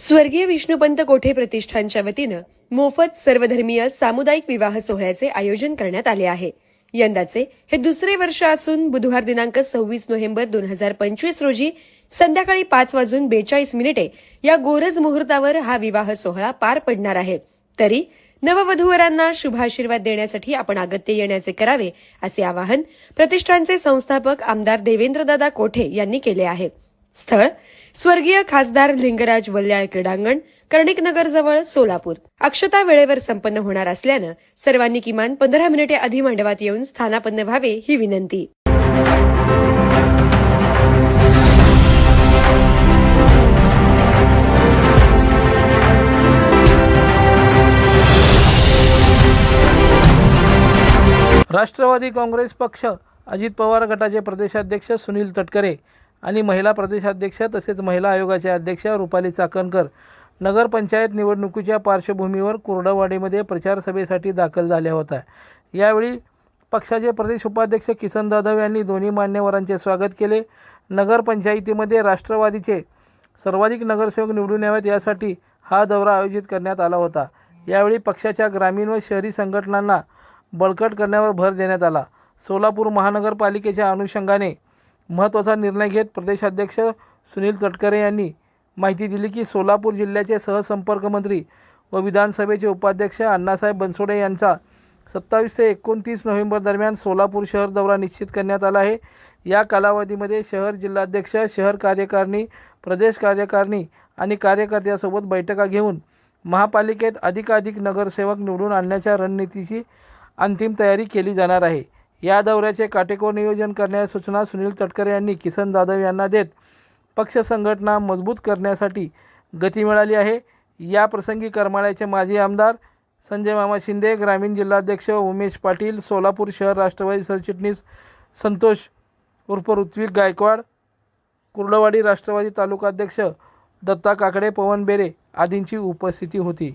स्वर्गीय विष्णुपंत कोठे प्रतिष्ठानच्या वतीनं मोफत सर्वधर्मीय सामुदायिक विवाह सोहळ्याचे आयोजन करण्यात आले आहे. यंदाचे हे दुसरे वर्ष असून बुधवार दिनांक सव्वीस नोव्हेंबर दोन हजार पंचवीस रोजी संध्याकाळी पाच वाजून बेचाळीस मिनिटे या गोरज मुहूर्तावर हा विवाह सोहळा पार पडणार आहे. तरी नववधूवरांना शुभाशीर्वाद देण्यासाठी आपण अगत्य येण्याचे करावे असे आवाहन प्रतिष्ठानचे संस्थापक आमदार देवेंद्रदादा कोठे यांनी केले आहे. स्थळ स्वर्गीय खासदार लिंगराज वल्याळ क्रीडांगण कर्णिकनगर जवळ सोलापूर. अक्षता वेळेवर संपन्न होणार असल्यानं सर्वांनी किमान पंधरा मिनिटे आधी मंडपात येऊन स्थानापन्न व्हावे ही विनंती. राष्ट्रवादी काँग्रेस पक्ष अजित पवार गटाचे प्रदेशाध्यक्ष सुनील तटकरे आणि महिला प्रदेशाध्यक्ष तसेच महिला आयोगाचे अध्यक्ष रुपाली चाकणकर नगरपंचायत निवडणुकीच्या पार्श्वभूमीवर कुर्डवाडीमध्ये प्रचारसभेसाठी दाखल झाल्या होत्या. यावेळी पक्षाचे प्रदेश उपाध्यक्ष किसन जाधव यांनी दोन्ही मान्यवरांचे स्वागत केले. नगरपंचायतीमध्ये राष्ट्रवादीचे सर्वाधिक नगरसेवक निवडून यावेत यासाठी हा दौरा आयोजित करण्यात आला होता. यावेळी पक्षाच्या ग्रामीण व शहरी संघटनांना बळकट करण्यावर भर देण्यात आला. सोलापूर महानगरपालिकेच्या अनुषंगाने महत्त्वाचा निर्णय घेत प्रदेशाध्यक्ष सुनील तटकरे यांनी माहिती दिली की सोलापूर जिल्ह्याचे सहसंपर्क मंत्री व विधानसभेचे उपाध्यक्ष अण्णासाहेब बनसोडे यांचा सत्तावीस ते एकोणतीस नोव्हेंबर दरम्यान सोलापूर शहर दौरा निश्चित करण्यात आला आहे. या कालावधीमध्ये शहर जिल्हाध्यक्ष शहर कार्यकारिणी प्रदेश कार्यकारिणी आणि कार्यकर्त्यासोबत बैठका घेऊन महापालिकेत अधिकाधिक नगरसेवक निवडून आणण्याच्या रणनीतीची अंतिम तयारी केली जाणार आहे. या दौऱ्याचे काटेकोर नियोजन करण्याच्या सूचना सुनील तटकरे यांनी किसन जाधव यांना देत पक्ष संघटना मजबूत करण्यासाठी गती मिळाली आहे. या प्रसंगी करमाळ्याचे माजी आमदार संजय मामा शिंदे ग्रामीण जिल्हाध्यक्ष उमेश पाटील सोलापूर शहर राष्ट्रवादी सरचिटणीस संतोष उर्फ ऋत्विक गायकवाड कुर्डवाडी राष्ट्रवादी तालुकाध्यक्ष दत्ता काकडे पवन बेरे आदींची उपस्थिती होती.